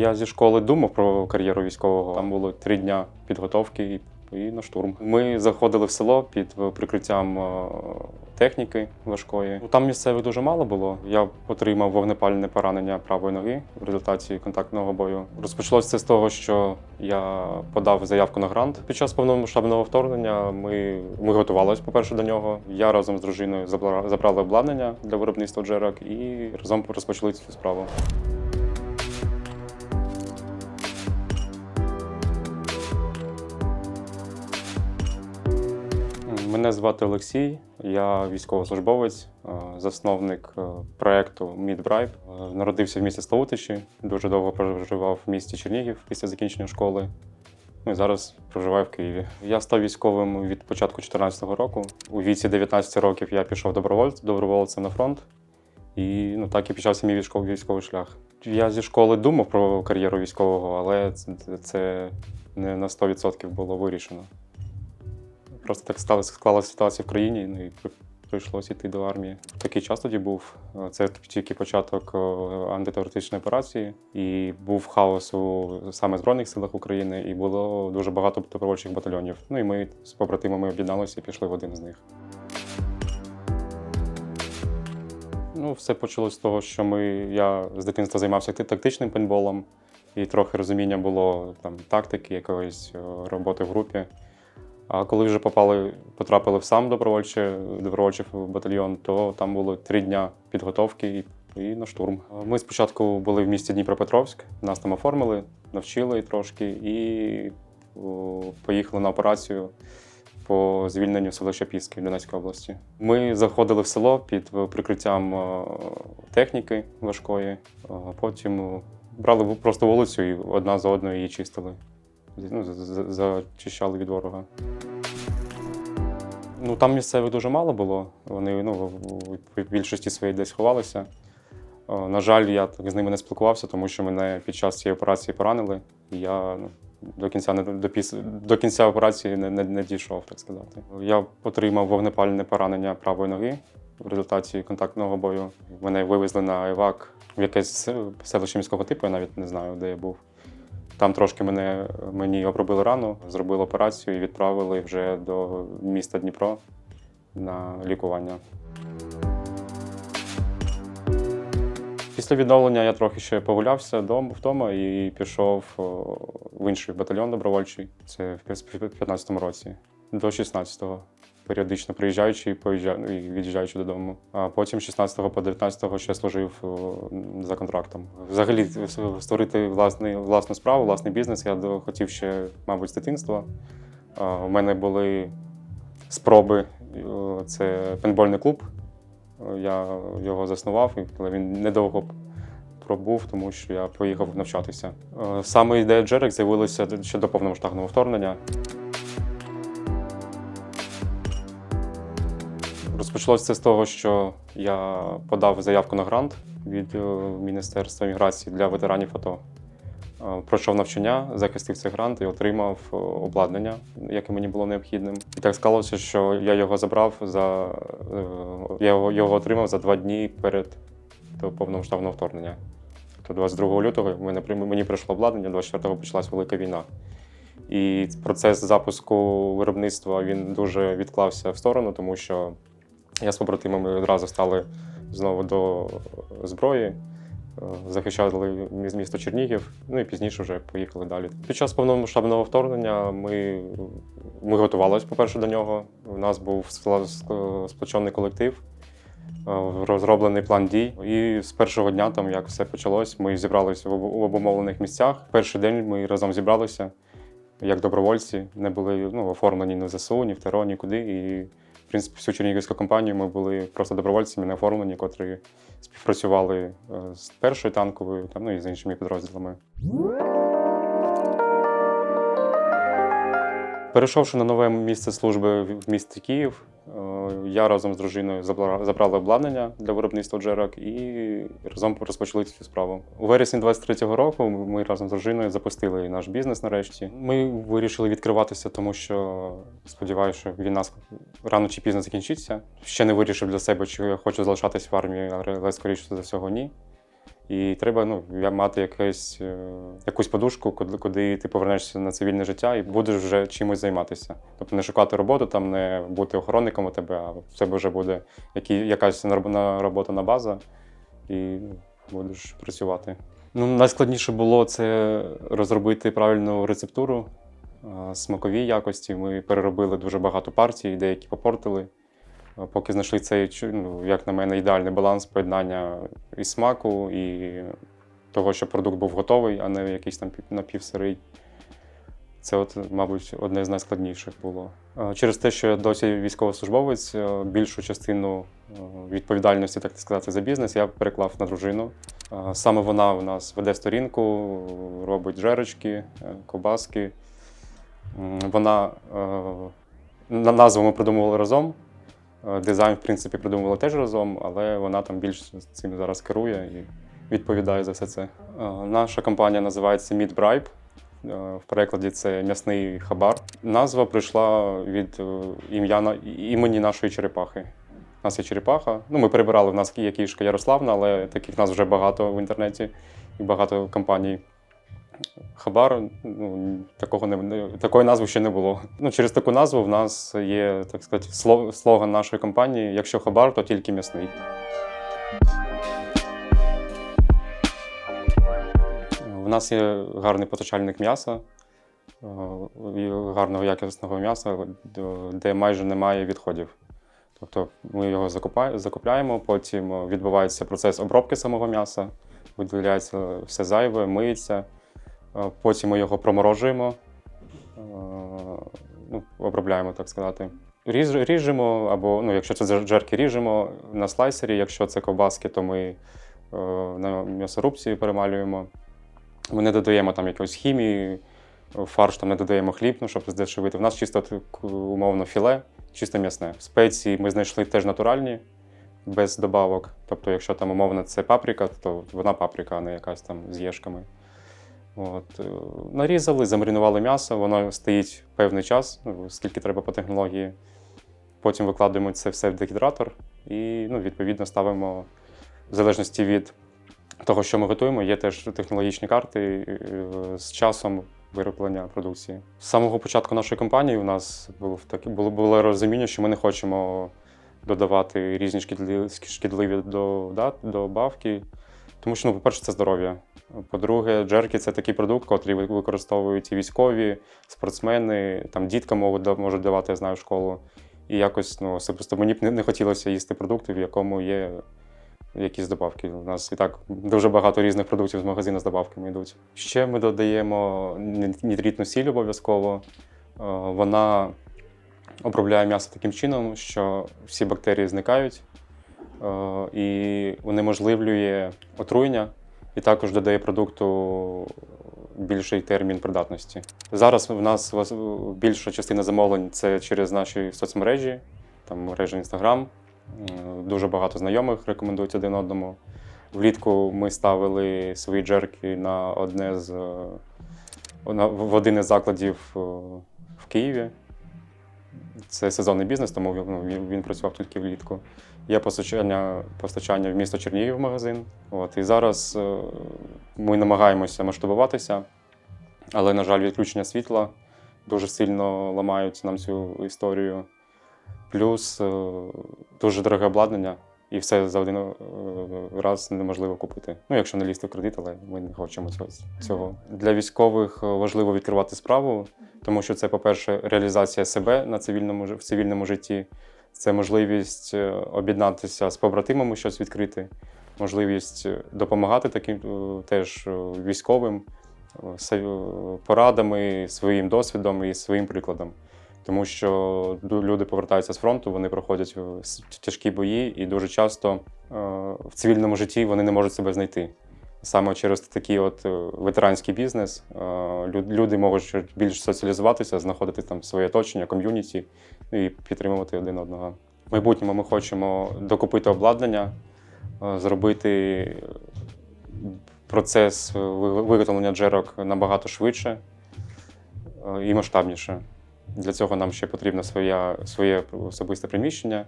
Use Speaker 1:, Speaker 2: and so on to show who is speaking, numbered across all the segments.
Speaker 1: Я зі школи думав про кар'єру військового. Там було три дня підготовки і, на штурм. Ми заходили в село під е, прикриттям е, техніки важкої. Ну, Там місцевих дуже мало було. Я отримав вогнепальне поранення правої ноги в результаті контактного бою. Розпочалося це з того, що я подав заявку на грант. Під час повномасштабного вторгнення ми, ми готувалися, по-перше, до нього. Я разом з дружиною забра- забрали обладнання для виробництва джерок і разом розпочали цю справу. Мене звати Олексій, я військовослужбовець, е, засновник е, проекту Мідбрайб. Народився в місті Славутичі, дуже довго проживав в місті Чернігів після закінчення школи. Ну і зараз проживаю в Києві. Я став військовим від початку 2014 року. У віці 19 років я пішов добровольцем, на фронт. І ну, так і почався мій військовий, військовий шлях. Я зі школи думав про кар'єру військового, але це не на 100% було вирішено. Просто так сталося, склалася ситуація в країні, ну і прийшлося йти до армії. Такий час тоді був. Е, Це тільки початок е, антитерористичної операції, і був хаос у саме Збройних силах України, і було дуже багато добровольчих батальйонів. Ну і ми з побратимами об'єдналися і пішли в один з них. Ну, все почалось з того, що ми, я з дитинства займався тактичним пейнтболом, і трохи розуміння було там тактики, якоїсь е, роботи в групі. А коли вже попали, потрапили в сам добровольчий, добровольчий батальйон, то там було три дня підготовки і, і на штурм. Ми спочатку були в місті Дніпропетровськ, нас там оформили, навчили трошки і о, поїхали на операцію по звільненню селища Піски в Донецької області. Ми заходили в село під прикриттям е, техніки важкої, а потім е, брали просто вулицю і одна за одною її чистили ну, за- за- зачищали від ворога. Ну, там місцевих дуже мало було. Вони ну, в- більшості своїй десь ховалися. Е, На жаль, я так з ними не спілкувався, тому що мене під час цієї операції поранили. І я ну, до кінця не до, піс- до кінця операції не, не, не дійшов, так сказати. Я отримав вогнепальне поранення правої ноги в результаті контактного бою. Мене вивезли на евак в якесь селище міського типу, я навіть не знаю, де я був. Там трошки мене, мені обробили рану, зробили операцію і відправили вже до міста Дніпро на лікування. Після відновлення я трохи ще погулявся вдома і пішов в інший батальйон добровольчий. Це в 2015 році, до 16-го. Періодично приїжджаючи і поїжджа- ну, і від'їжджаючи додому. А потім 16 по 19 ще служив за контрактом. Взагалі створити власний, власну справу, власний бізнес. Я хотів ще, мабуть, з дитинства. У мене були спроби. Це пейнтбольний клуб. Я його заснував, але він недовго пробув, тому що я поїхав навчатися. Саме ідея Джерек з'явилася ще до повномасштабного вторгнення. Розпочалося це з того, що я подав заявку на грант від е, Міністерства міграції для ветеранів АТО. Е, Пройшов навчання, захистив цей грант і отримав е, обладнання, яке мені було необхідним. І так склалося, що я його забрав за я його, отримав за два дні перед повномасштабного вторгнення. Тобто 22 лютого мене, мені прийшло обладнання, 24-го почалась велика війна. І процес запуску виробництва він дуже відклався в сторону, тому що я з побратимами одразу стали знову до зброї, е, захищали міс- місто Чернігів, ну і пізніше вже поїхали далі. Під час повномасштабного вторгнення ми, ми готувалися, по-перше, до нього. У нас був сплочений колектив, е, розроблений план дій. І з першого дня, там як все почалось, ми зібралися в обумовлених місцях. Перший день ми разом зібралися як добровольці, не були ну, оформлені ні в ЗСУ, ні в ТРО, нікуди. І, в принципі, всю чернігівську компанію ми були просто добровольцями, не оформлені, котрі співпрацювали е, з першою танковою там, ну, і з іншими підрозділами. Перейшовши на нове місце служби в місті Київ, я разом з дружиною забра- забрали обладнання для виробництва джерок і разом розпочали цю справу. У вересні 23-го року ми разом з дружиною запустили наш бізнес нарешті. Ми вирішили відкриватися, тому що сподіваюся, що війна рано чи пізно закінчиться. Ще не вирішив для себе, чи я хочу залишатись в армії, але скоріше за всього ні. І треба ну, мати якесь, е, якусь подушку, куди, куди ти повернешся на цивільне життя і будеш вже чимось займатися. Тобто не шукати роботу, там не бути охоронником у тебе, а в тебе вже буде які, якась робота на база, і ну, будеш працювати. Ну, найскладніше було це розробити правильну рецептуру, смакові якості. Ми переробили дуже багато партій, деякі попортили. Поки знайшли цей, ну, як на мене, ідеальний баланс поєднання і смаку, і того, щоб продукт був готовий, а не якийсь там напівсирий. Це, от, мабуть, одне з найскладніших було. Через те, що я досі військовослужбовець, е, більшу частину е, відповідальності, так сказати, за бізнес я переклав на дружину. Саме вона у нас веде сторінку, робить жеречки, е, ковбаски. Вона на назву ми придумували разом. Е, Дизайн, в принципі, придумували теж разом, але вона там більш цим зараз керує і відповідає за все це. Е, Наша компанія називається Meat Bribe. Е, В перекладі це м'ясний хабар. Назва прийшла від ім'я імені нашої черепахи. У нас є черепаха. Ну, ми перебирали, в нас є кішка Ярославна, але таких нас вже багато в інтернеті і багато компаній. Хабар, ну, такого не, такої назви ще не було. Ну, через таку назву в нас є, так сказати, слоган нашої компанії: якщо хабар, то тільки м'ясний. У нас є гарний постачальник м'яса, е, гарного якісного м'яса, де майже немає відходів. Тобто ми його закупляємо, потім відбувається процес обробки самого м'яса, виділяється все зайве, миється. Потім ми його проморожуємо, ну, обробляємо, так сказати. Ріж, ріжемо, або ну, якщо це дж- джерки, ріжемо на слайсері, якщо це ковбаски, то ми е, на м'ясорубці перемалюємо. Ми не додаємо там якоїсь хімії, фарш там не додаємо хліб, ну, щоб здешевити. У нас чисто умовно філе, чисто м'ясне. Спеції ми знайшли теж натуральні, без добавок. Тобто, якщо там умовно це паприка, то вона паприка, а не якась там з єшками. От, е, нарізали, замаринували м'ясо, воно стоїть певний час, ну, скільки треба по технології. Потім викладаємо це все в дегідратор і ну, відповідно ставимо в залежності від того, що ми готуємо, є теж технологічні карти е, з часом вироблення продукції. З самого початку нашої компанії у нас було таке було, було розуміння, що ми не хочемо додавати різні шкідливі, шкідливі до- да, добавки, тому що, ну, по-перше, це здоров'я. По-друге, джерки це такий продукт, який використовують і військові, спортсмени, там діткам можуть, давати, я знаю, школу. І якось ну, особисто мені б не, хотілося їсти продукти, в якому є якісь добавки. У нас і так дуже багато різних продуктів з магазину з добавками йдуть. Ще ми додаємо ні- нітритну сіль обов'язково. Е, Вона обробляє м'ясо таким чином, що всі бактерії зникають е, і унеможливлює отруєння, і також додає продукту більший термін придатності. Зараз в нас більша частина замовлень це через наші соцмережі, там мережа Instagram. Дуже багато знайомих рекомендують один одному. Влітку ми ставили свої джерки на одне з в один із закладів е, в Києві. Це сезонний бізнес, тому ну, він, він працював тільки влітку. Є постачання, постачання в місто Чернігів в магазин. От, і зараз е, ми намагаємося масштабуватися, але, на жаль, відключення світла дуже сильно ламають нам цю історію. Плюс е, дуже дороге обладнання, і все за один е, раз неможливо купити. Ну, якщо не лізти в кредит, але ми не хочемо цього. Для військових важливо відкривати справу, тому що це, по-перше, реалізація себе на цивільному в цивільному житті. Це можливість е, об'єднатися з побратимами, щось відкрити, можливість е, допомагати таким е, теж військовим порадами, своїм досвідом і своїм прикладом. Тому що люди повертаються з фронту, вони проходять тяжкі бої, і дуже часто в цивільному житті вони не можуть себе знайти. Саме через такий от е, ветеранський бізнес е, люди можуть більш соціалізуватися, знаходити там своє оточення, ком'юніті і підтримувати один одного. В майбутньому ми хочемо докупити обладнання, е, зробити процес виготовлення джерок набагато швидше і масштабніше. Для цього нам ще потрібно своя, своє особисте приміщення.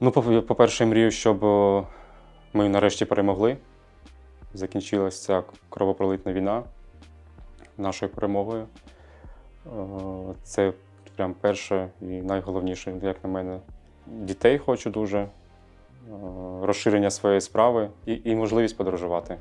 Speaker 1: Ну, по- по-перше, мрію, щоб ми нарешті перемогли. Закінчилася ця кровопролитна війна нашою перемогою. Е, Це прям перше і найголовніше, як на мене. Дітей хочу дуже, е, розширення своєї справи і, і можливість подорожувати.